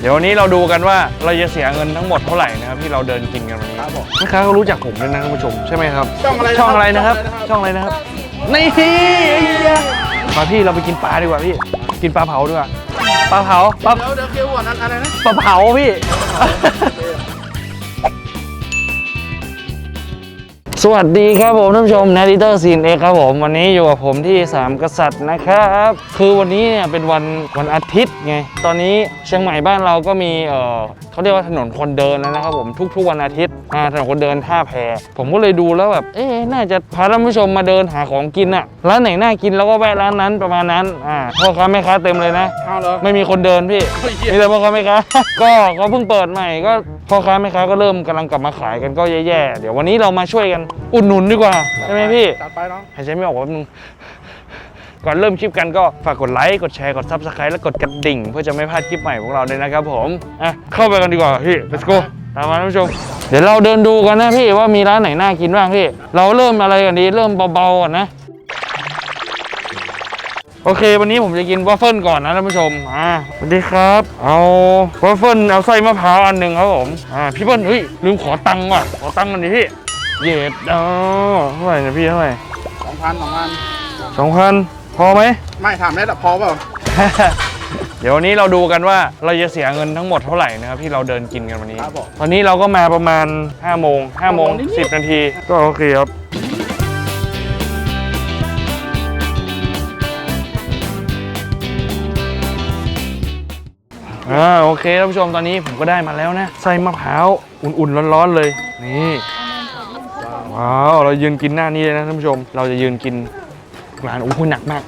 เดี๋ยววันนี้เราดูกันว่าเราจะเสียเงินทั้งหมดเท่าไหร่นะครับที่เราเดินกินกันวันนี้ครับผมแม่ค้าก็รู้จักผมด้วยนะท่านผู้ชมใช่ไหมครับช่องอะไรช่องอะไรนะครับช่ช่อองงอะอะไรไรนะนะคครัรับบนี่ไอ้เหี้ยมาพี่เราไปกินปลาดีกว่าพี่ กินปลาเผาดีกว่าปลาเผาปลา เดี๋ยวเดี๋ยวเกี่ยวก่อนนั้นอะไรนะ ปลาเผาพี่ สวัสดีครับผมท่านผู้ชมนาดิเตอร์ซีนเอครับผมวันนี้อยู่กับผมที่สามกษัตริย์นะครับ คือวันนี้เนี่ยเป็นวันวันอาทิตย์ไง ตอนนี้เชียงใหม่บ้านเราก็มีเออเขาเรียกว่าถนนคนเดินแล้วนะครับผมทุก ๆ วันอาทิตย์อ่าถนนคนเดินท่าแพผมก็เลยดูแล้วแบบเอ๊ะน่าจะพาท่านผู้ชมมาเดินหาของกินอะร้านไหนน่ากินแล้วก็แวะร้านนั้นประมาณนั้นอ่าพ่อค้าแม่ค้าเต็มเลยนะเอาเหรอไม่มีคนเดินพี่เฮ้ยเหี้ยมีแต่พ่อค้าแม่ค้าก็ก็เพิ่งเปิดใหม่ก็พ่อค้าแม่ค้าก็เริ่มกำลังกลับมาขายกันก็แย่ๆเดี๋ยววันนี้เรามาช่วยกันอุดหนุนดีกว่าใช่ไหมพี่จัดไปน้องหายใจไม่ออกแป๊บนึง ก่อนเริ่มคลิปกันก็ฝากกดไลค์กดแชร์กด subscribe และกดกระดิ่ง เพื่อจะไม่พลาดคลิปใหม่ของเราเลยนะครับผมอะเข้าไปกันดีกว่าพี่ let's go ตามมาท่านผู้ชม เดี๋ยวเราเดินดูกันนะพี่ว่ามีร้านไหนน่ากินบ้างพี่ เราเริ่มอะไรกันดีเริ่มเบาๆก่อนนะโอเค วันนี้ผมจะกินวาฟเฟิลก่อนนะท่านผู้ชม อ่าสวัสดีครับ เอาวาฟเฟิลเอาไส้มะพร้าวอันหนึ่งครับผม อ่า พี่เปิ้ลเฮ้ย ลืมขอตังค์ว่ะ ขอตังค์กันดิพี่ เย็ดอ๋อเท่าไหร่เนี่ยพี่เท่าไหร่สองพันสองพันสองพันพ อไหม ไม่ถามได้แต่พอเปล่า เดี๋ยววันนี้เราดูกันว่าเราจะเสียเงินทั้งหมดเท่าไหร่นะครับที่เราเดินกินกันวันนี้ครับผมตอนนี้เราก็มาประมาณ5โมง5โมงนิดๆ 10 นาที ก็โอเคครับ อ่าโอเคท่านผู้ชมตอนนี้ผมก็ได้มาแล้วนะไส้มะพร้าวอุ่นๆร้อนๆเลย นี่ ว้าว เรายืนกินหน้านี้เลยนะท่านผู้ชม เราจะยืนกิน ร้านโอ้โหหนักมาก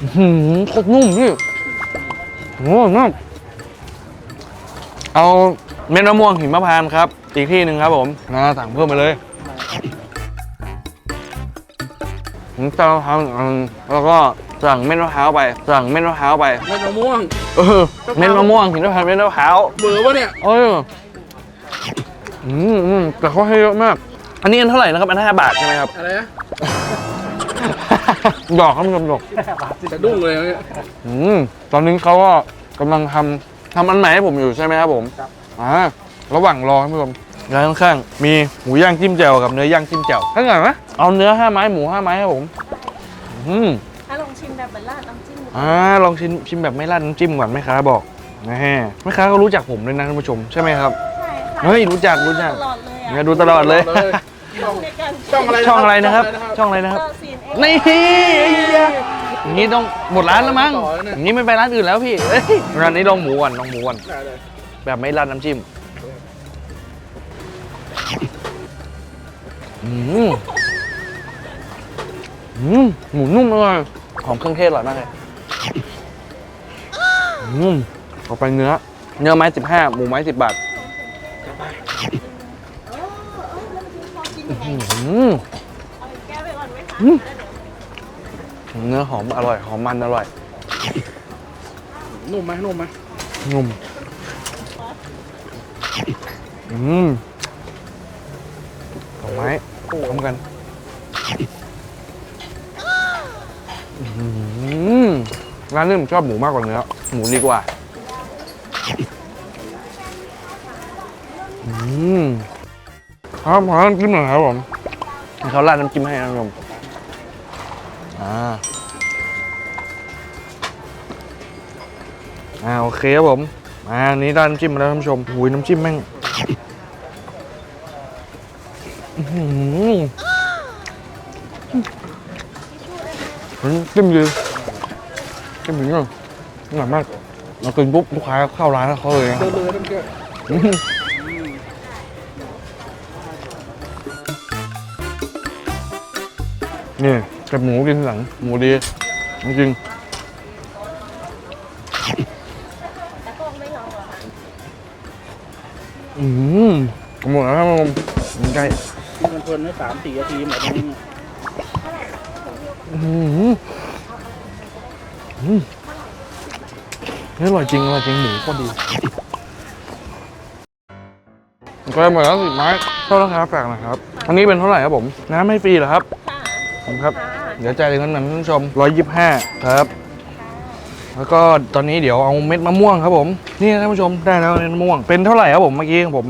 อื้อหืมโคตรนุ่มพี่โอ้โหนุ่มเอาเม็ดมะม่วงหิมพานต์ครับ อีกที่หนึ่งครับผมนะสั่งเพิ่มไปเลยผมจะทำอันแล้วก็สั่งเม็ดมะพร้าวไป สั่งเม็ดมะพร้าวไป เม็ดมะม่วง เออเม็ดมะม่วงหินพานต์เม็ดมะพร้าวเบื่อปะเนี่ย เอออืมอืมแต่เขาให้เยอะมาก อันนี้อันเท่าไหร่นะครับ อันห้าบาทใช่ไหมครับ อะไรนะหยอกครับผู้ชมหยอกจะดุ้งเลยเนี่ยอืมตอนนี้เขาก็กำลังทำทำอันใหม่ให้ผมอยู่ใช่ไหมครับผมครับอ่าระหว่างรอท่านผู้ชมร้านข้างๆมีหมูย่างจิ้มแจ่วกับเนื้อย่างจิ้มแจ่วถ้าเกิดนะเอาเนื้อห้าไม้หมูห้าไม้ครับผม อืมถ้าลองชิมแบบเบลล่าดน้ำจิ้มดูอ่าลองชิมชิมแบบไม่ราดน้ำจิ้มก่อนแม่ค้าบอกนะฮะแม่ค้าก็รู้จักผมด้วยนะท่านผู้ชมใช่ไหมครับ ใช่ค่ะเฮ้ยรู้จักรู้จัก ตลอดเลยอะ เนี่ยดูตลอดเลยช่องในการช่องอะไรช่องอะไรนะครับ ช่องอะไรนะครับเจอซีนเอ็กนี่ไอ้เหี้ยอย่างนี้ต้องหมดร้านแล้วมั้งต่อแล้วเนี่ยอย่างนี้ไม่ไปร้านอื่นแล้วพี่เอ้ยร้านนี้ลองหมูก่อนลองหมูก่อนได้เลยแบบไม่ราดน้ำจิ้มอืมอืมหมูนุ่มอร่อยหอมเครื่องเทศอร่อยมากเลยอืมต่อไปเนื้อ เนื้อไม้สิบห้าหมูไม้สิบบาท แก้วไปก่อนไหมคะอืมแล้วเดี๋ยวเนื้อหอมอร่อย หอมมันอร่อย นุ่มไหมนุ่มไหมนุ่ม อืมดอกไม้พร้อมกันอืมร้านนี้ผมชอบหมูมากกว่าเนื้อ หมูดีกว่า อืม ครับขอน้ำจิ้มหน่อยครับผมให้เขาราดน้ำจิ้มให้นะคุณผู้ชมอ่าอ่าโอเคครับผมอ่าอันนี้ได้น้ำจิ้มมาแล้วท่านผู้ชมหุยน้ำจิ้มแม่งอื้อหือเฮ้ยจิ้มดีจิ้มดีเลยอร่อยมากเรากินปุ๊บลูกค้าเข้าร้านแล้วเขาเลยนะ นเลยน้ำเกลืออื้อหือนี่เก็บหมูกินทีหลัง หมูดี จริงๆแต่ก็ไม่ลองหรอกค่ะอืมหมดแล้วครับผมมันใกล้กินเพลินๆได้สามสี่นาทีหมดแล้วเนี่ยอืมอืมนี่อร่อยจริงอร่อยจริงหมูโคตรดีก็ได้หมดแล้วสิไม้เท่าราคาแปลกนะครับ อันนี้เป็นเท่าไหร่ครับผม น้ำให้ฟรีเหรอครับ ค่ะผมครับค่ะเดี๋ยวจ่ายเงินหน่อยท่านผู้ชมร้อยยี่สิบห้าครับ แล้วก็ตอนนี้เดี๋ยวเอาเม็ดมะม่วงครับผม นี่นะท่านผู้ชมได้แล้วเม็ดมะม่วง เป็นเท่าไหร่ครับผมเมื่อกี้ของผม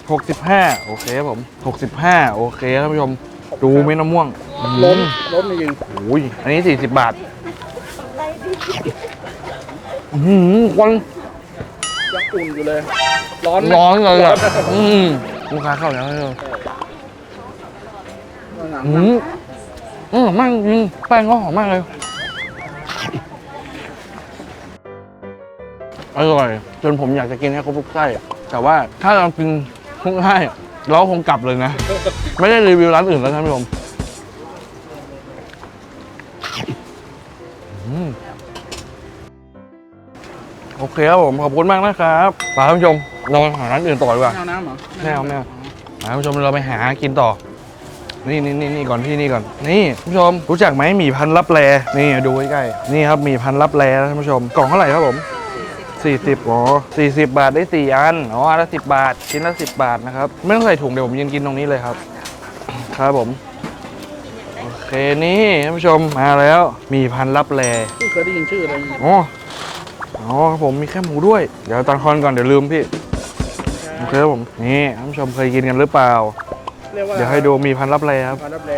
65โอเคครับผม65โอเคท่านผู้ชม ดูเม็ดมะม่วงอืมล้นล้นจริงโอ้ยอันนี้40บาทอะไรดีอื้อหือควันยังอุ่นอยู่เลย ร้อนไหมร้อนเลยอะอืมลูกค้าเข้าแล้วท่านผู้ชมหนัง อืมอืมมากจริงแป้งก็หอมมากเลย อร่อย จนผมอยากจะกินให้ครบทุกไส้อะแต่ว่าถ้าเรากินทุกไส้อะเราคงกลับเลยนะ ไม่ได้รีวิวร้านอื่นแล้วท่านผู้ชมอืมโอเคครับผมขอบคุณมากนะครับไปท่านผู้ชมเราหาร้านอื่นต่อดีกว่าไม่เอาน้ำเหรอไม่เอาไม่เอาท่านผู้ชมเราไปหากินต่อ นี่นี่นี่นี่ก่อนที่นี่ก่อน นี่ท่านผู้ชมรู้จักไหมหมี่พันลับแลนี่ดูใกล้ๆนี่ครับหมี่พันลับแลนะท่านผู้ชมกล่องเท่าไหร่ครับผม40อ๋อ40 บาทได้ 4 อัน อ๋ออันละ10 บาท ชิ้นละ 10 บาทนะครับ ไม่ต้องใส่ถุงเดี๋ยวผมยืนกินตรงนี้เลยครับ ครับผม โอเค นี่ท่านผู้ชมมาแล้วหมี่พันลับแลเพิ่งเคยได้ยินชื่ออะไรอ๋อ อ๋อครับผมมีแค่หมูด้วย เดี๋ยวตังคอนก่อนเดี๋ยวลืมพี่ โอเคครับผม นี่ท่านผู้ชมเคยกินกันหรือเปล่า เรียกว่าเดี๋ยวให้ดูหมีพันลับแลครับ พันรับแล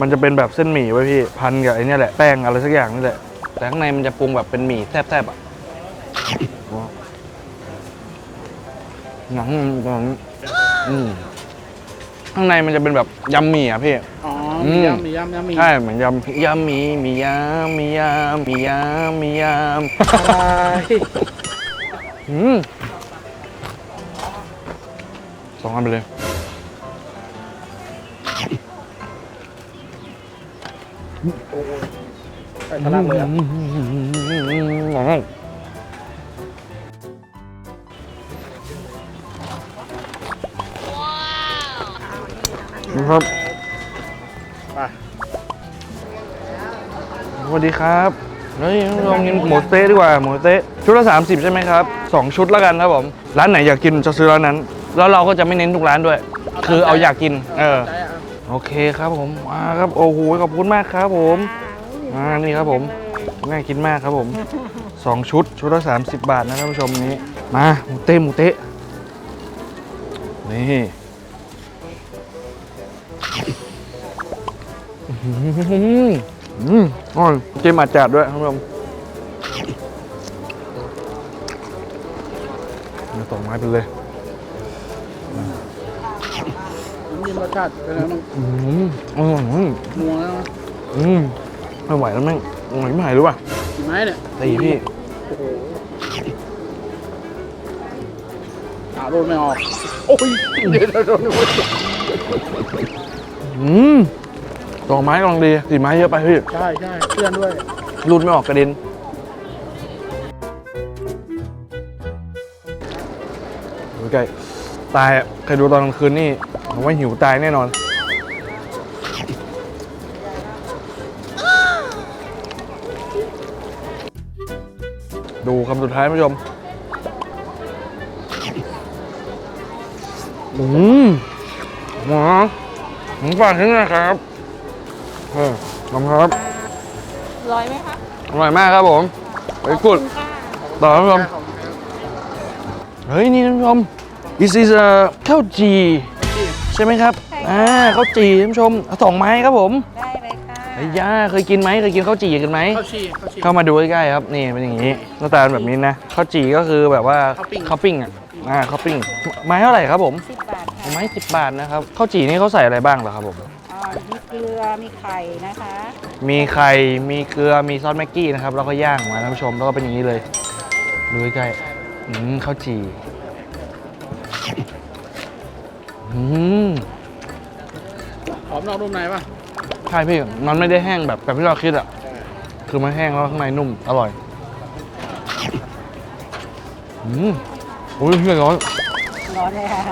มันจะเป็นแบบเส้นหมี่ไว้พี่ พันกับไอ้เนี่ยแหละ แป้งอะไรสักอย่างนี่แหละ แต่ข้างในมันจะปรุงแบบเป็นหมี่แซ่บๆอะหนังมันตรงนี้อืมข้างในมันจะเป็นแบบยำหมี่อะพี่ อ๋ออืมีม ยำมียำยำมีใช่เหมือนยำยำหมี่หมียำหมียำหมียำหมียอะไรำอืมสองอันไปเลย ใส่ทะลักเลยอะนะครับไปสวัสดีครับเฮ้ยลองกินหมูสะเต๊ะดีกว่าหมูสะเต๊ะชุดละ 30 ใช่ไหมครับสองชุดแล้วกันครับผม ร้านไหนอยากกินจะซื้อร้านนั้น แล้วเราก็จะไม่เน้นทุกร้านด้วย คือเอาอยากกิน เออ ใจ โอเคครับผมมาครับโอ้โหขอบคุณมากครับผมอ่านี่ครับผมน่ายกินมากครับผมสองชุดชุดละ30บาทนะท่านผู้ชมนี้มาหมูเต๊ะหมูเต๊ะนี่อื้อหืออืมอร่อยจิ้มอาจารย์ด้วยท่านผู้ชมมาต่อไม้ไปเลย มรสชาติเป็นไงบ้างอืมอร่อยมากนัวแล้วนะอืมไม่ไหวแล้วแม่งอร่อยไม่ไหวรู้ป่ะกี่ไม้เนี่ยตีพี่โอ้โหหาโดนไม่ออก โอ้ยเดี๋ยวโดนอืมดอกไม้กำลังดีสีไม้เยอะไปพี่ ใช่ใช่เพื่อนด้วยรูดไม่ออกกระเด็นดูใกล้ตายอะใครดูตอนกลางคืนนี่ ผมว่าหิวตายแน่นอน ดูคำสุดท้ายท่านผู้ชมอืมหมาผมฝากทิ้งนะครับเออขอบคุณครับ ร้อยไหมคะอร่อยมากครับผมไปกุดค่ะต่อท่านผู้ชม เฮ้ย นี่ท่านผู้ชม this is a ข้าวจี ใช่ไหมครับอ่าข้าวจีท่านผู้ชมเอาสองไม้ครับผมได้เลยค่ะไอ้ย่าเคยกินไหมเคยกินข้าวจีกันไหมเข้าชีเข้าชี เข้ามาดูใกล้ๆครับนี่เป็นอย่างนี้หน้าตาเป็นแบบนี้นะข้าวจีก็คือแบบว่าข้าวปิ้ง ข้าวปิ้งอะอ่าข้าวปิ้งไม้เท่าไหร่ครับผมสิบบาทค่ะไม้สิบบาทนะครับข้าวจีนี่เขาใส่อะไรบ้างเหรอครับผมอ๋อมีเกลือมีไข่นะคะมีไข่มีเกลือมีซอสแม็กกี้นะครับแล้วก็ย่างมาท่านผู้ชมแล้วก็เป็นอย่างนี้เลยดูใกล้ๆอืมข้าวจี่ อืมหอมนอกนุ่มในป่ะใช่พี่ มันไม่ได้แห้งแบบแบบที่เราคิดอะ คือมันแห้งแล้วข้างในนุ่ม อร่อย อืมโอ้ยเพื่อนร้อน ร้อนเลยค่ะ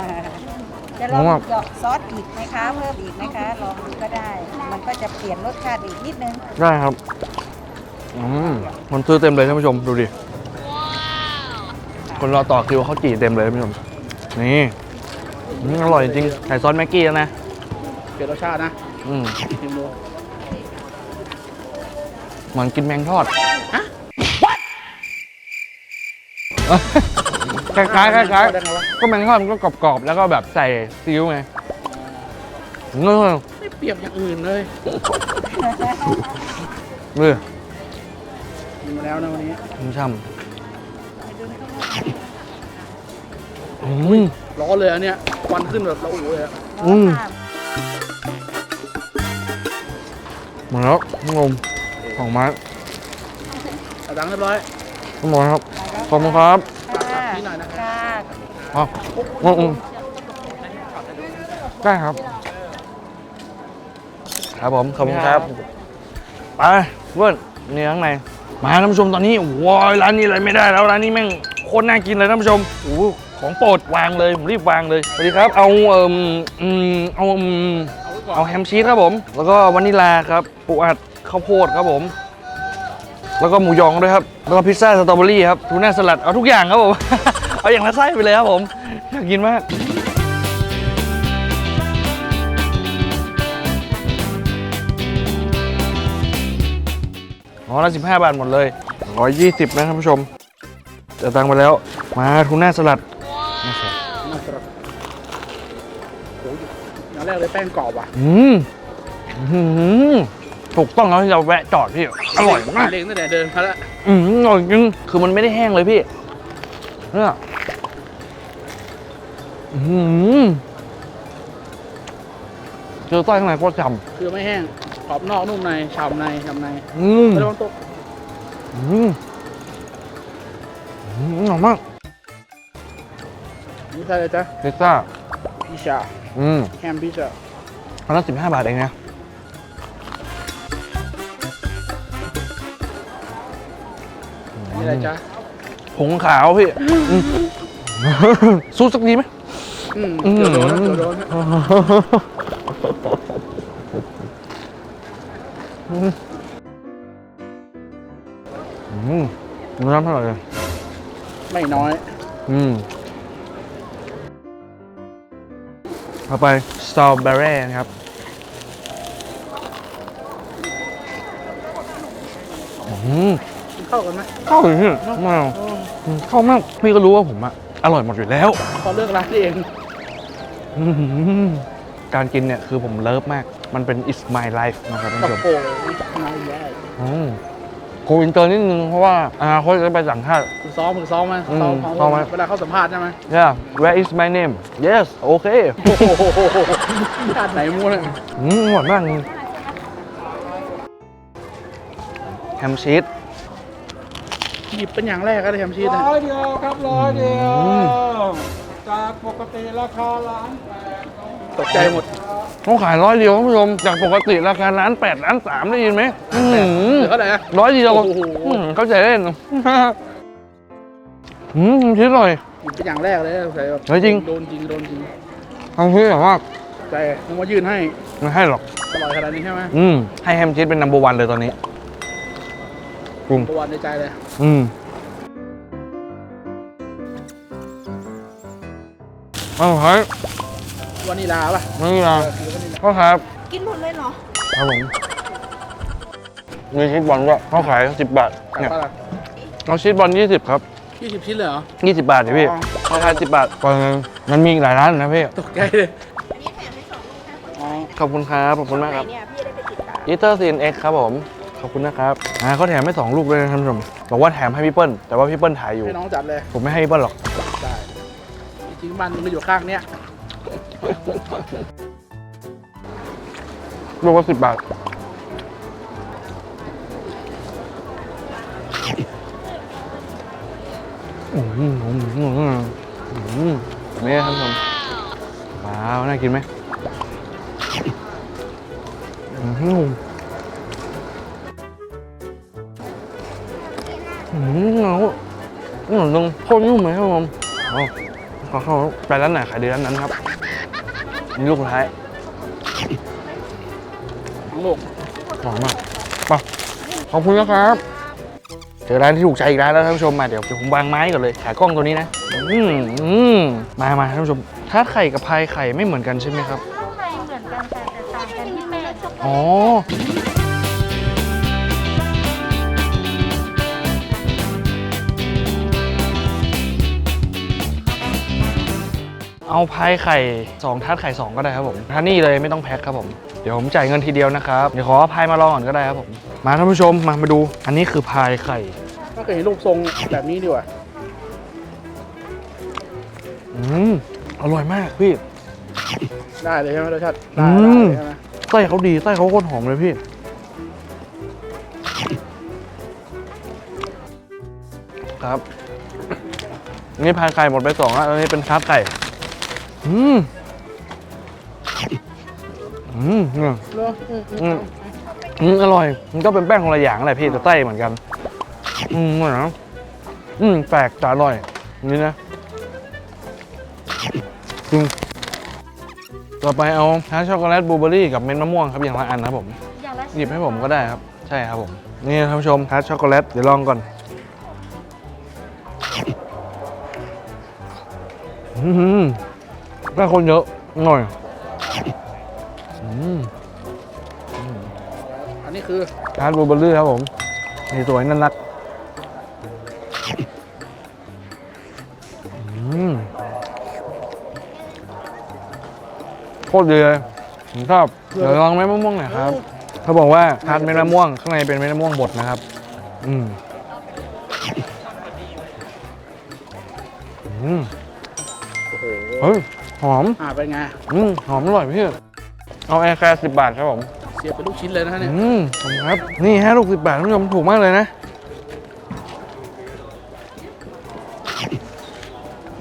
จะลผองมว่าเหยาะซอสอีกไหมคะ เพิ่มอีกไหมคะ ลองดูก็ได้ มันก็จะเปลี่ยนรสชาติอีกนิดนึง ได้ครับ อืมมันซื้อเต็มเลยท่านผู้ชม ดูดิ คนรอต่อคิวเขาวจี่เต็มเลยท่านผู้ชม นี่ อืมอร่อยจริงใส่ซอสแม็กกี้แล้วนะ เปลี่ยนรสชาตินะอืมชิมดูเหมือนกินแมงทอดคล้ายๆคล้ายได้ไงวะๆก็แมงทอดมันก็กรอบๆ แล้วก็แบบใส่ซีอิ๊วไงเนื้อไม่เปรียบอย่างอื่นเลยเนื้อกินมาแล้วนะวันนี้ช่ำๆอืม ร้อนเลยอันเนี้ยควันขึ้นแบบเราโอ้โหเลยอะอืมหมดแล้วงมของไม้เอาตังค์เรียบร้อยทั้งหมดครับ ขอบคุณครับค่ะนี่หน่อยนะครับ ค่ะ อ๋ออืมอืมได้ครับ ครับผม ขอบคุณครับ ไปเพื่อนนี่ข้างในมาท่านผู้ชมตอนนี้ว้ายร้านนี้อะไรไม่ได้แล้วร้านนี้แม่งโคตรน่ากินเลยท่านผู้ชมโอ้โห ของโปรดวางเลยผมรีบวางเลยสวัสดีครับ เอาเอ่มอืมเอาอืมเอ่อเอาแฮมชีสครับผม แล้วก็วานิลาครับปูอัดข้าวโพดครับผม แล้วก็หมูยองด้วยครับ แล้วก็พิซซ่าสตรอเบอรี่ครับทูน่าสลัดเอาทุกอย่างครับผม เอาอย่างละไส้ไปเลยครับผม อยากกินมากอ๋อละสิบห้าบาทหมดเลยร้อยยี่สิบนะท่านผู้ชมจะตังค์ไปแล้ว มาทูน่าสลัด อย่างแรกเลยแป้งกรอบว่ะอืมอื้อหือถูกต้องแล้วที่เราแวะจอดพี่ อร่อยมาก เล็งตั้งแต่เดินมาแล้วอืมอร่อยจริง คือมันไม่ได้แห้งเลยพี่ เนี่ยอืมเจอใต้ข้างในก็ฉ่คือไม่แห้งกรอบนอกนุ่มในฉ่ำในฉ่ำในำอืมไม่ต้องตกอืมอืมอร่อยมากนี่ใช่เลยจ้ะพิซซ่าพิซซ่า อืมแฮมพิซซ่าอันละสิบห้าบาทเองนะนี่อะไรจ๊ะผงขาวพี่อืมสู้สักดีไหม อืมเดี๋ยวโดนนะเดี๋ยวโดนนะอืมน้ำเท่าไหร่เลยไม่น้อย อืม ไปสตรอเบอรี่นะครับอืมกินเข้ากันไหมเข้าเลยพี่มากอืมเข้ามากพี่ก็รู้ว่าผมอะอร่อยหมดอยู่แล้วพอเลิกร้านนี่เองอื้อหือการกินเนี่ยคือผมเลิฟมาก มันเป็น is my life นะครับท่านโอ้ผู้ชมโหนายได้อืมโกอินเตอร์นิดนึงเพราะว่าอนาคตจะไปต่างชาติ ฝึกซ้อมฝึกซ้อมไหมอืมซ้อมของซ้อมไหม เวลาเข้าสัมภาษณ์ใช่ไหม yeah where is my name yes โอเคโอ้โหชาติไหนมูเนี่ยอืมอร่อยมากเลยแฮมชีส หยิบเป็นอย่างแรกก็ได้แฮมชีสนะร้อยเดียวครับร้อยเดียว อืม จากปกติราคาล้านแปดตกใจหมด เขาขายร้อยเดียวท่านผู้ชมจากปกติราคาล้านแปดล้านสามได้ยินไหมอื้อหือเหลือเท่าไหร่นะ ร้อยเดียวโอ้โห อืมเข้าใจเล่นอืมชิ้นอร่อย หยิบเป็นอย่างแรกเลยใส่แบบเฮ้ยจริง โดนจริงโดนจริงทำชิ้นแบบว่าใจมึงมายื่นให้ไม่ให้หรอก อร่อยขนาดนี้ใช่ไหมอืม ให้แฮมชีสเป็นนัมเบอร์วันเลยตอนนี้ ปรุงประวันในใจเลยอืมเอาหายวานิลาป่ะนี่นะเออคือวานิลา พ่อครับกินหมดเลยเหรอ ครับผมมีชีสบอลด้วยเขาขายสิบบาทกลับเนี่ยปะล่ะเอาชีสบอลยี่สิบครับยี่สิบชิ้นเลยเหรอ ยี่สิบบาทดิพี่อ๋อเขาขายสิบบาทก่อนมันมีอีกหลายร้านนะพี่ตกใจเลยอ๋อขอบคุณครับขอบคุณมากครับเนี่ยพี่ได้ไปติดตามอีเตอร์ซีนเอ็กครับผม ขอบคุณนะครับอ่าเขาแถมให้สองลูกเลยนะท่านผู้ชมบอกว่าแถมให้พี่เปิ้ลแต่ว่าพี่เปิ้ลถ่ายอยู่ ให้น้องจัดเลย ผมไม่ให้พี่เปิ้ลหรอก ได้ จริงๆบ้านมึงก็อยู่ข้างเนี้ย ลูกละสิบบาท อืมอืมอืมอืมอืมนี่ท่านผู้ชมว้าว น่ากินไหมอืมอืมอืมเอาอืมตรงโคตรนุ่มเลยครับผมเอาขอเข้าไปร้านไหนขายดีร้านนั้นครับนี่ลูกสุดท้าย ลูกหอมมากไปขอบคุณนะครับ เจอร้านที่ถูกใจอีกร้านแล้วท่านผู้ชมมาเดี๋ยวเดี๋ยวผมวางไม้ก่อนเลยขายกล้องตัวนี้นะอืมอืมมามาท่านผู้ชมถ้าไข่กับพายไข่ไม่เหมือนกันใช่ไหมครับข้างในเหมือนกันแต่แต่ต่างกันที่แม่อ๋ออ พายไข่2ทัดไข่ 2 ก็ได้ครับผมถ้านี่เลยไม่ต้องแพ็คครับผม เดี๋ยวผมจ่ายเงินทีเดียวนะครับ เดี๋ยวขอเอาพายมาลองก่อนก็ได้ครับผม มาท่านผู้ชมมามาดู อันนี้คือพายไข่ ถ้าเคยเห็นรูปทรงแบบนี้ดีกว่าอืมอร่อยมากพี่ ได้เลยใช่ไหมรสชาติอืได้มได้เลยใช่ไหมไส้เขาดีไส้เขาโคตรหอมเลยพี่ ครับ นี่พายไข่หมดไปสองแล้วอันนี้เป็นทับไก่ อืมอืมเนี่ยเหรออืมอืมอืมอืมอร่อย มันก็เป็นแป้งคนละอย่างแหละพี่แต่ไส้เหมือนกัน อืมอร่อยนะอืมแปลกแต่อร่อยนี่นะจริงต่อไปเอาฮาร์ดช็อกโกแลตบลูเบอร์รี่กับเม็ดมะม่วงครับอย่างละอันนะครับผม อย่างละหยิบให้ผมก็ได้ครับ ใช่ครับผม นี่ท่านผู้ชมฮาร์ดช็อกโกแลตเดี๋ยวลองก่อนอืม แป้งคนเยอะหน่อยอืมอันนี้คือฮาร์ดบลูเบอร์รี่ครับผมนี่สวยน่ารักอืมโคตรดีเลยผมชอบเดี๋ยวลองเม็ดมะม่วงหน่อยครับ เขาบอกว่าทานเม็ดมะม่วง ข้างในเป็นเม็ดมะม่วงบดนะครับ อืมอืมโอ้โหเฮ้ย หอม อ่าเป็นไง อืมหอมอร่อยพี่ เอาแอร์แคร์สิบบาทครับผม เสียบเป็นลูกชิ้นเลยนะฮะเนี่ย อืมขอบคุณครับ นี่ฮะลูกสิบบาทท่านผู้ชมถูกมากเลยนะ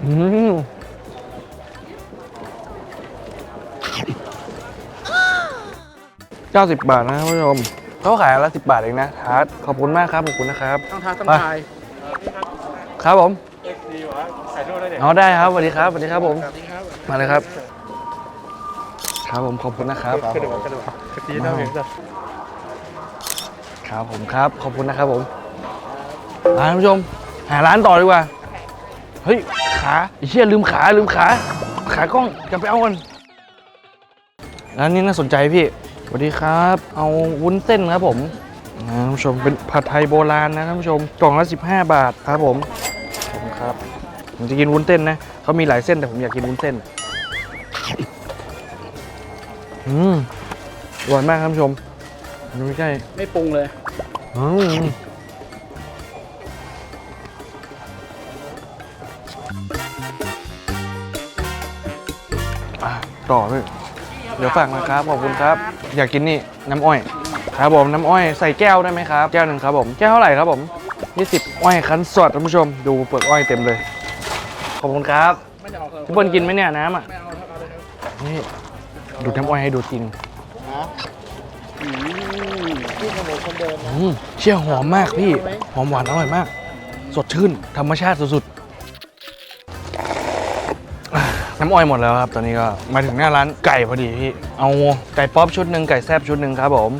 อืมเก้าสิบบาทนะท่านผู้ชมเขาขายอันละสิบบาทเองนะทาร์ตขอบคุณมากครับขอบคุณนะครับ ทั้งทาทั้งไปทายครับผมเอ็กซ์ดีวะถ่ายรูปได้เด็กเอาได้ครับสวัสดีครับสวัสดีครับผม สวัสดีครับ มาเลยครับ ครับผมขอบคุณนะครับกระโดดกระโดดกระตีน้าเห็นกันครับผมครับ ขอบคุณนะครับผมมาท่านผู้ชม หาร้านต่อดีกว่า เฮ้ย ขาไอ้เชี่ยลืมขา ลืมขา ขากล้องจะไปเอากันร้านนี้น่าสนใจพี่สวัสดีครับ เอาวุ้นเส้นครับผมนะท่านผู้ชมเป็นผัดไทยโบราณนะท่านผู้ชมกล่องละ 15 บาทครับผมขอบคุณครับ ผมจะกินวุ้นเส้นนะ เขามีหลายเส้นแต่ผมอยากกินวุ้นเส้นอืมอร่อยมากครับท่านผู้ชมดูใกล้ไม่ปรุงเลยอืมอะต่อเลยเดี๋ยวฝากนะครับ ขอบคุณครับ อยากกินนี่น้ำอ้อย ครับผมน้ำอ้อยใส่แก้วได้ไหมครับ แก้วหนึ่งครับผม แก้วเท่าไหร่ครับผม 20 อ้อยคั้นสดท่านผู้ชม ดูเปลือกอ้อยเต็มเลย ขอบคุณครับไม่ได้ออกเลยพี่เปิ้ลกินไหมเนี่ยน้ำอะไม่เอาครับเอาเลยครับนี่ดูดน้ำอ้อยให้ดูจริงนะอืมที่ขนมคนเดิมนะอืมเชี่ยหอมมากพี่ หอมหวานอร่อยมาก สดชื่น ธรรมชาติสุดๆอะน้ำอ้อยหมดแล้วครับ ตอนนี้ก็มาถึงหน้าร้านไก่พอดีพี่ เอาไก่ป๊อปชุดหนึ่งไก่แซบชุดหนึ่งครับผม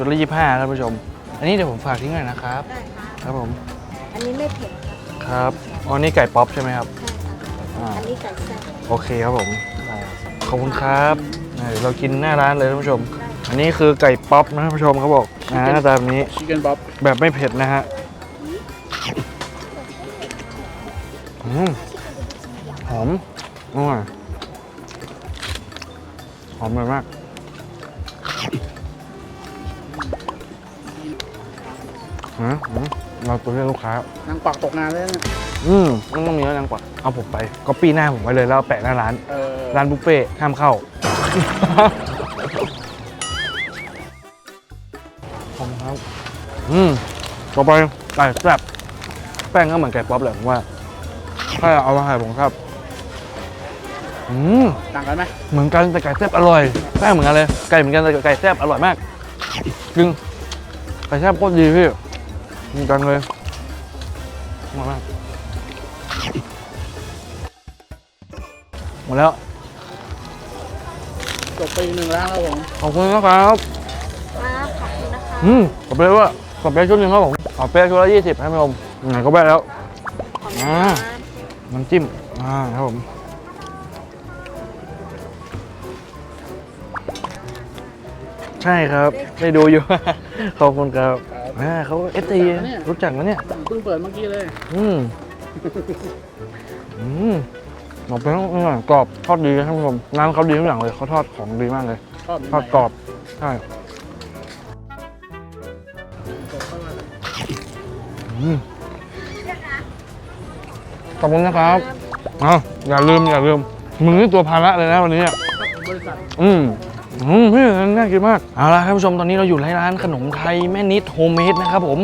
ชุดละยี่ห้าท่านผู้ชม อันนี้เดี๋ยวผมฝากทิ้งหน่อยนะครับ ได้ค่ะครับผม อันนี้ไม่เผ็ดค่ะครับอ๋อนี่ไก่ป๊อปใช่ไหมครับ ใช่ค่ะอ่าอันนี้ไก่แซ่บโอเคครับผมได้ขอบคุณครับอ่าเดี๋ยวเรากินหน้าร้านเลยท่านผู้ชม อันนี้คือไก่ป๊อปนะท่านผู้ชมเขาบอกนะหน้าตาแบบนี้ ชิคเก้นบ๊อบแบบไม่เผ็ดนะฮะอืมหอมอร่อยหอมเลยมาก ฮะอืมเราตัวเรียกลูกค้า นางปักตกงานเลยนะเนี่ยอืมมันต้องมีแล้วนางกว่าเอาผมไปก็ปีหน้าผมไว้เลยแล้วเอาแปะหน้าร้าน เออร้านบุฟเฟ่ต์ห้ามเข้า ขอบคุณครับ อืม ต่อไปไก่แซ่บแป้งก็เหมือนไก่ป๊อปแหละผมว่า ถ้าเอามาให้ผมครับ อืม ต่างกันไหมเหมือนกันแต่ไก่แซ่บอร่อย แป้งเหมือนกันเลย ไก่เหมือนกันแต่ไก่แซ่บอร่อยมากจริงไก่แซ่บโคตรดีพี่ เหมือนกันเลยอร่อยมากหมดแล้วจบไปอีกหนึ่งร้านแล้วผมขอบคุณนะครับครับขอบคุณนะคะอืมขอเปี๊ยะว่าขอเปี๊ยะชุดหนึ่งครับผมขอเปี๊ยะชุดละยี่สิบให้ผู้ชมไหนก็แบะแล้วขอบคุณอ่าค่ะน้ำจิ้มอ่าครับผมใช่ครับ ได้ดูอยู่ ขอบคุณครับครับ อ่าเขาเอสตีรู้จักนะเนี่ยเพิ่งเปิดเมื่อกี้เลย อืมอืมหมอกเป็นต้องอร่อยกรอบทอดดีนะท่านผู้ชมร้านเขาดีทุกอย่างเลยเขาทอดของดีมากเลยชอบทอดกรอบใช่อืมขอบคุณนะครับเอาอย่าลืมอย่าลืมมึงนี่ตัวภาระเลยนะวันนี้อะบริษัทอืม อืมพี่น่ากินมาก เอาละท่านผู้ชมตอนนี้เราอยู่ในร้านขนมไทยแม่นิดโฮมเมดนะครับผม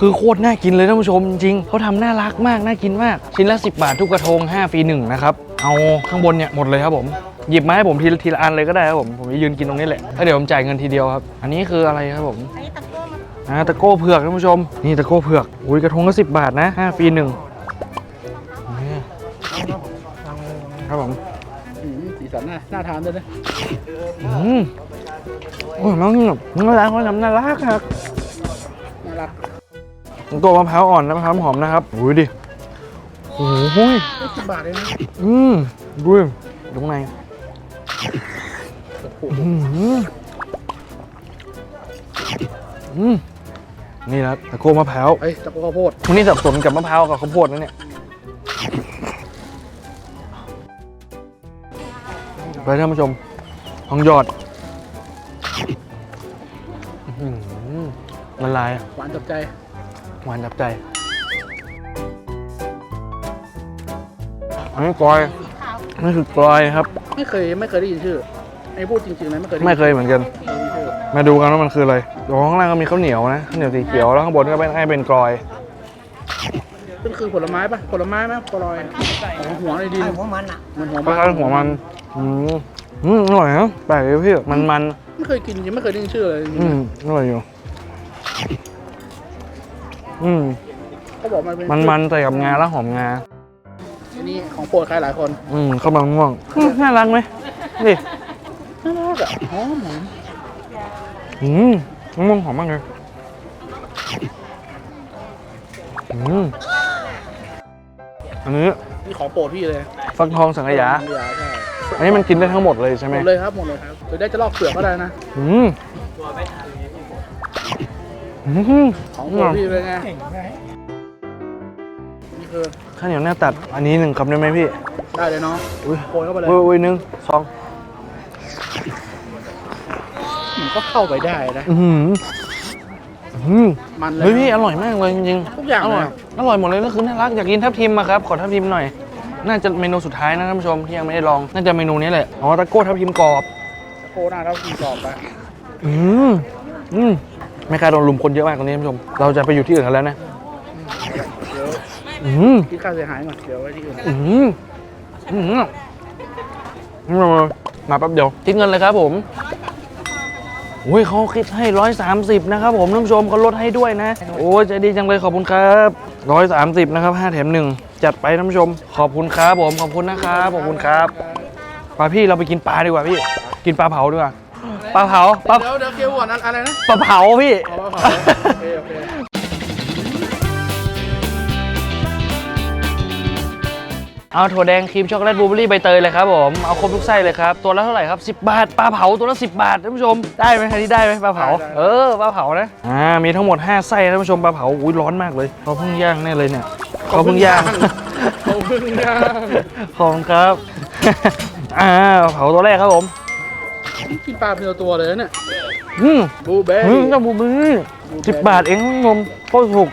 คือโคตรน่ากินเลยท่านผู้ชมจริงเขาทำน่ารักมากน่ากินมาก ชิ้นละ 10 บาททุกกระทง 5ฟรี1นะครับ เอาข้างบนเนี่ยหมดเลยครับผม หยิบมาให้ผมทีละทีละอันเลยก็ได้ครับผม ผมจะยืนกินตรงนี้แหละแล้วเดี๋ยวผมจ่ายเงินทีเดียวครับ อันนี้คืออะไรครับผม อันนี้ตะก้มา อ่าตะโก้เผือกท่านผู้ชม นี่ตะโก้เผือก อุ้ยกระทงละสิบบาทนะห้าฟรีหนึ่งนี่ครับผมอืมสีสันน่าน่าทานด้วยนะอืมโอ้ยมันแบบน่ารักเขาทำน่ารักครับน่ารักตัวมะพร้าวอ่อนนะมะพร้าวหอมนะครับอุ้ยดิโอ้โหยไม่สิบบาทเลยนะอืมดูดิตรงในอืมอืม นี่นะตะโก้มะพร้าวเฮ้ยตะโกข้าวโพดวันนี้สับสนกับมะพร้าวกับข้าวโพดนะเนี่ยไปท่านผู้ชมทองหยอดอื้อหือละลายอะหวานจับใจ หวานจับใจอันนี้กลอยนี่คือกลอยครับ ไม่เคยไม่เคยได้ยินชื่อไอ้พูดจริงๆเลยไม่เคยด้ไม่เคยเหมือนกันได้ยินชื่อ มาดูกันว่ามันคืออะไรอ๋อข้างล่างก็มีข้าวเหนียวนะข้าวเหนียวสีเขียวแล้วข้างบนก็เป็นให้เป็นกลอยเป็นคือผลไม้ปะผลไม้ไหมกลอยหัวหัวในดินหัวมันอะมันหัวคมันล้ายๆหัวมันอืมอืมอร่อยนะแปลกเลยพี่มันมันไม่เคยกินจริงไม่เคยได้ยินชื่อเลยจริงอืมอร่อยอยู่อืมๆเขาบอกมันเป็นมันมันใส่กับงาแล้วหอมงาอันนี้ของโปรดใครหลายคน อืมข้าวมันม่วงอืมน่ารักไหมนี่น่ารักอะหอมหอม อืมมะม่วงหอมมากเลยอืมอันนี้นี่ของโปรดพี่เลยฟักทองสังขยาสังขยาใช่อันนี้มันกินได้ทั้งหมดเลยใช่หไหมมดเลยครับหมดเลยครับหรือได้จะลอกเปลือกก็ได้นะ อืมอืมของโปรดพี่เลยไงนี่คือข้าวเหนียวหน้าตัด อันนี้หนึ่งคำได้ไหมพี่ ได้เลยเนาะอุ้ยโปรยเข้าไปเลย อุ้ยอุ้ยหนึ่งสองมัน ก็เข้าไปได้นะ อือหืออื้อหือมันเลยเฮ้ยพี่อร่อยมากเลยจริงๆทุกอย่างอเลยร่อยอะ อร่อยหมดเลยก็คือน่ารักอยากกินทับทิมอะครับขอทับทิมหน่อย น่าจะเมนูสุดท้ายนะท่านผู้ชมที่ยังไม่ได้ลองน่าจะเมนูนี้แหละอ๋อตะโก้ทับทิมกรอบ โคหน้าเรากินกรอบไปอืมอืมไม่กล้าโดนลุมคนเยอะมากตรงนี้ท่านผู้ชม เราจะไปอยู่ที่อื่นกันแล้วนะ เดี๋ยวอืมคิดค่าเสียหายก่อนเดี๋ยวไว้ที่อื่นอืมอืมมามาแป๊บเดียวคิดเงินเลยครับผม โอ้ยเขาคิดให้ร้อยสามสิบนะครับผมท่านผู้ชมเขาลดให้ด้วยนะ โอ้ยใจดีจังเลยขอบคุณครับร้อยสามสิบนะครับห้าแถมหนึ่งจัดไปท่านผู้ชม ขอบคุณครับผมขอบคุณนะครับขอบคุณครับปลาพี่เราไปกินปลาดีกว่าพี่ กินปลาเผาดีกว่าปลาเผาปลาเดี๋ยวเดี๋ยวเกียวก่อนอะไรนะปลาเผาพี่ เผาโอเคโอเคเอาถั่วแดงครีมช็อกโกแลตบลูเบอรี่ใบเตยเลยครับผมเอาครบทุกไส้เลยครับตัวละเท่าไหร่ครับ10 บาทปลาเผาตัวละ 10 บาทท่านผู้ชมได้ไหมอันนี้ได้ไหมปลาเผาเออปลาเผานะอ่ามีทั้งหมด 5 ไส้ท่านผู้ชมปลาเผาอุ้ยร้อนมากเลยเขาเพิ่งย่างแน่เลยเนี่ยเขาเพิ่งย่างเขาเพิ่งย่างขอบคุณครับ อ่าปลาเผาตัวแรกครับผมกินปลาเป็นตัวๆเลยนะเนี่ยอืมบูเบ้อืมเจ้าบูเบอรี่สิบบาทเองท่านผู้ชมโคตรถูก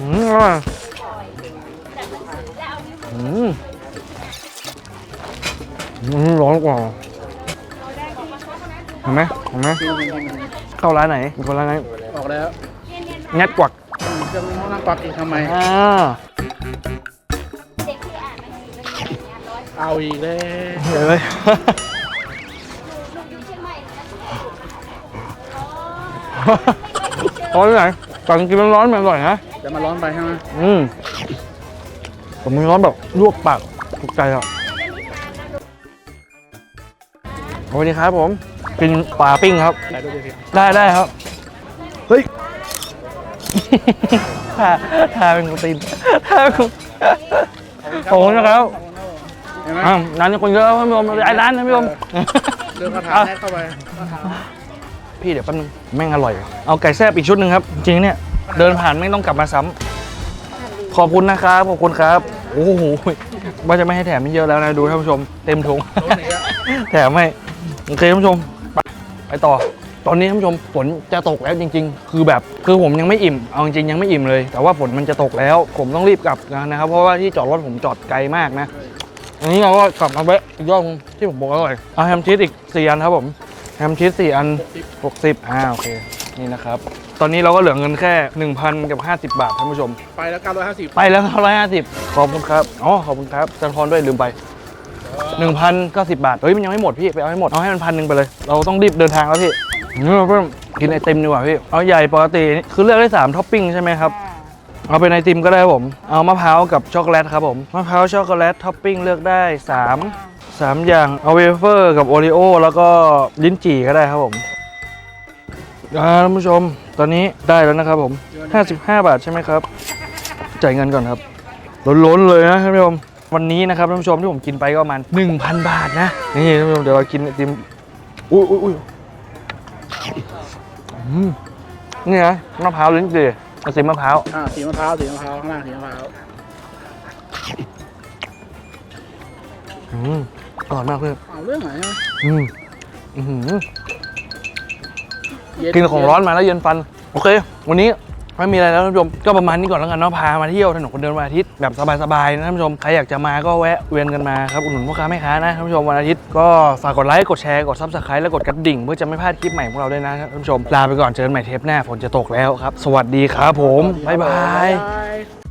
อืมอร่อยอืมอืม ร้อนกว่าเห็นไหมเห็นไหมเข้าร้านไหนมีคนร้านไหนออกแล้วงัดกวักจะมีห้องนั่งปักอีกทำไมอ่าเอาอีกแล้วเห็นเลยร้อนที่ไหนแต่จริงๆมันร้อนมันอร่อยนะจะมาร้อนไปใช่ไหมอืม ผมมีร้อนแบบลวกปากถูกใจอะสวัสดีครับผมกินปลาปิ้งครับไหนดูดิพี่ได้ได้ครับ เฮ้ยทาทาเป็นกูตีนทาเป็นกูเอาขอบคุณนะครับเห็นไหมอ้าวร้านนี้คนเยอะท่านผู้ชมไอ้ร้านท่านผู้ชมเดินคาถาแรกเข้าไปพี่เดี๋ยวแป๊บนึงแม่งอร่อย เอาไก่แซ่บอีกชุดหนึ่งครับ จริงๆเนี่ย เดินผ่านไม่ต้องกลับมาซ้ำ ขอบคุณนะครับ ขอบคุณครับ โอ้โหว่าจะไม่ให้แถมไม่เยอะแล้วนะ ดูท่านผู้ชม เต็มถุง แถมให้โอเคท่านผู้ชม ไปไปต่อ ตอนนี้ท่านผู้ชมฝนจะตกแล้วจริง ๆ คือแบบคือผมยังไม่อิ่ม เอาจริงยังไม่อิ่มเลย แต่ว่าฝนมันจะตกแล้ว ผมต้องรีบกลับนะครับ เพราะว่าที่จอดรถผมจอดไกลมากนะอันนี้เราก็กลับมาแวะอีกรองที่ผมบอกอร่อยเอาแฮมชีสอีก4อันครับผมแฮมชีส4อัน60อ่าโอเค นี่นะครับ ตอนนี้เราก็เหลือเงินแค่ 1,000กับ 50 บาทท่านผู้ชม ไปแล้ว950ไปแล้ว950ขอบคุณครับอ๋อขอบคุณครับจันทรด้วยลืมไป1,090บาทเฮ้ยมันยังไม่หมดพี่ไปเอาให้หมดเอาให้มันพันหนึ่งไปเลย เราต้องรีบเดินทางแล้วพี่นี่เราเพิ่มกินไอติมดีกว่าพี่เอาใหญ่ปกติคือเลือกได้3ท็อปปิ้งใช่ไหมครับเอาเป็นไอติมก็ได้ครับผม เอามะพร้าวกับช็อกโกแลตครับผมมะพร้าวช็อกโกแลตท็อปปิ้งเลือกได้ 3 3 อย่างเอาเวเฟอร์กับโอริโอแล้วก็ลิ้นจี่ก็ได้ครับผม อ่าท่านผู้ชมตอนนี้ได้แล้วนะครับผม 55 บาทใช่ไหมครับ จ่ายเงินก่อนครับล้นๆเลยนะท่านผู้ชมวันนี้นะครับท่านผู้ชมที่ผมกินไปก็ประมาณ1,000 บาทนะนี่ท่านผู้ชมเดี๋ยวเรากินไอติมอุ้ยอุ้ยอุ้ยอืมนี่นะมะพร้าวลิ้นจี่ไอติมมะพร้าวอ่าสีมะพร้าวสีมะพร้าวข้างล่างสีมะพร้าวอืมอร่อยมากเลยเอาเรื่องไหนใช่ไหมอืมอื้อหือเย็ กินของร้อนมาแล้วเย็นฟัน โอเค วันนี้ไม่มีอะไรแล้วท่านผู้ชมก็ประมาณนี้ก่อนแล้วกันเนาะพามาเที่ยวถนนคนเดินวันอาทิตย์แบบสบายๆนะท่านผู้ชมใครอยากจะมาก็แวะเวียนกันมาครับอุดหนุนพ่อค้าแม่ค้านะท่านผู้ชมวันอาทิตย์ก็ฝากกดไลค์กดแชร์กดซับสไครต์และกดกระดิ่ง เพื่อจะไม่พลาดคลิปใหม่ของเราด้วยนะท่านผู้ชมลาไปก่อนเจอกันใหม่เทปหน้าฝนจะตกแล้วครับ สวัสดีครับผมบ๊ายบาย